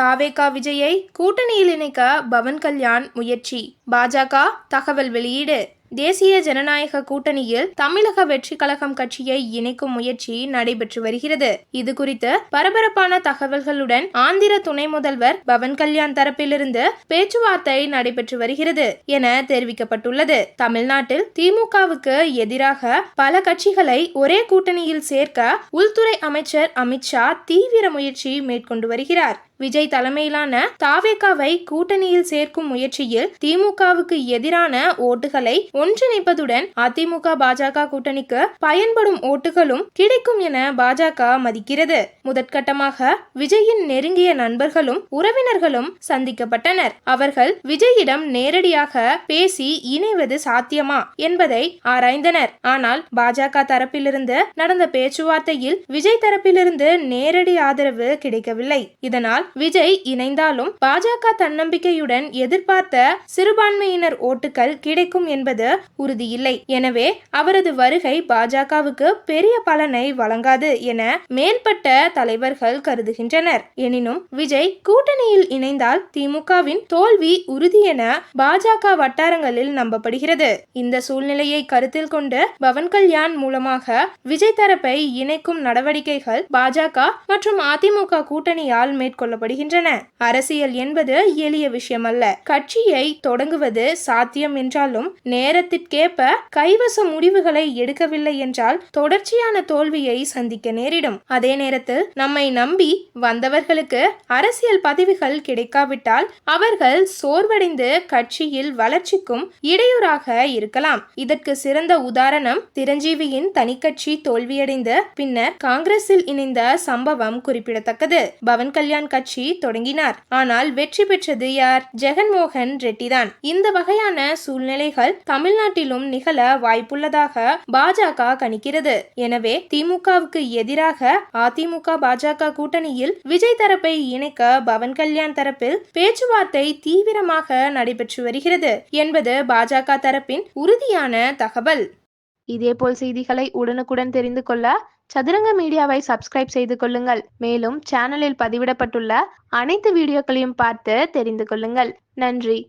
தாவேகா விஜயை கூட்டணியில் இணைக்க பவன் கல்யாண் முயற்சி. பாஜக தகவல் வெளியீடு. தேசிய ஜனநாயக கூட்டணியில் தமிழக வெற்றி கழகம் கட்சியை இணைக்கும் முயற்சி நடைபெற்று வருகிறது. இது குறித்து பரபரப்பான தகவல்களுடன் ஆந்திர துணை முதல்வர் பவன் கல்யாண் தரப்பிலிருந்து பேச்சுவார்த்தை நடைபெற்று வருகிறது என தெரிவிக்கப்பட்டுள்ளது. தமிழ்நாட்டில் திமுகவுக்கு எதிராக பல கட்சிகளை ஒரே கூட்டணியில் சேர்க்க உள்துறை அமைச்சர் அமித்ஷா தீவிர முயற்சி மேற்கொண்டு வருகிறார். விஜய் தலைமையிலான தாவேகாவை கூட்டணியில் சேர்க்கும் முயற்சியில் திமுகவுக்கு எதிரான ஓட்டுகளை ஒன்றிணைப்பதுடன் அதிமுக பாஜக கூட்டணிக்கு பயன்படும் ஓட்டுகளும் கிடைக்கும் என பாஜக மதிக்கிறது. முதற்கட்டமாக விஜயின் நெருங்கிய நண்பர்களும் உறவினர்களும் சந்திக்கப்பட்டனர். அவர்கள் விஜயிடம் நேரடியாக பேசி இணைவது சாத்தியமா என்பதை ஆராய்ந்தனர். ஆனால் பாஜக தரப்பிலிருந்து நடந்த பேச்சுவார்த்தையில் விஜய் தரப்பிலிருந்து நேரடி ஆதரவு கிடைக்கவில்லை. இதனால் விஜய் இணைந்தாலும் பாஜக தன்னம்பிக்கையுடன் எதிர்பார்த்த சிறுபான்மையினர் ஓட்டுகள் கிடைக்கும் என்பது உறுதியில்லை. எனவே அவரது வருகை பாஜகவுக்கு பெரிய பலனை வழங்காது என மேல்பட்ட தலைவர்கள் கருதுகின்றனர். எனினும் விஜய் கூட்டணியில் இணைந்தால் திமுகவின் தோல்வி உறுதி என பாஜக வட்டாரங்களில் நம்பப்படுகிறது. இந்த சூழ்நிலையை கருத்தில் கொண்டு பவன் கல்யாண் மூலமாக விஜய் தரப்பை இணைக்கும் நடவடிக்கைகள் பாஜக மற்றும் அதிமுக கூட்டணியால் மேற்கொள்ளப்படுகின்றன. அரசியல் என்பது எளிய விஷயமல்ல. கட்சியை தொடங்குவது சாத்தியம் என்றாலும் நேர நேரத்திற்கேற்ப கைவச முடிவுகளை எடுக்கவில்லை என்றால் தொடர்ச்சியான தோல்வியை சந்திக்க நேரிடும். அதே நேரத்தில் நம்மை நம்பி வந்தவர்களுக்கு அரசியல் பதவிகள் கிடைக்காவிட்டால் அவர்கள் சோர்வடைந்து கட்சியில் வளர்ச்சிக்கும் இடையூறாக இருக்கலாம். இதற்கு சிறந்த உதாரணம் சிரஞ்சீவியின் தனிக்கட்சி தோல்வியடைந்து பின்னர் காங்கிரஸில் இணைந்த சம்பவம் குறிப்பிடத்தக்கது. பவன் கல்யாண் கட்சி தொடங்கினார். ஆனால் வெற்றி பெற்றது யார்? ஜெகன்மோகன் ரெட்டிதான் இந்த வகையான சூழ்நிலைகள் தமிழ் தமிழ்நாட்டிலும் நிகழ வாய்ப்புள்ளதாக பாஜக கணிக்கிறது. எனவே திமுகவுக்கு எதிராக அதிமுக பாஜக கூட்டணியில் விஜய் தரப்பை இணைக்க பவன் கல்யாண் தரப்பில் பேச்சுவார்த்தை தீவிரமாக நடைபெற்று வருகிறது என்பது பாஜக தரப்பின் உறுதியான தகவல். இதேபோல் செய்திகளை உடனுக்குடன் தெரிந்து கொள்ள சதுரங்க மீடியாவை சப்ஸ்கிரைப் செய்து கொள்ளுங்கள். மேலும் சேனலில் பதிவிடப்பட்டுள்ள அனைத்து வீடியோக்களையும் பார்த்து தெரிந்து கொள்ளுங்கள். நன்றி.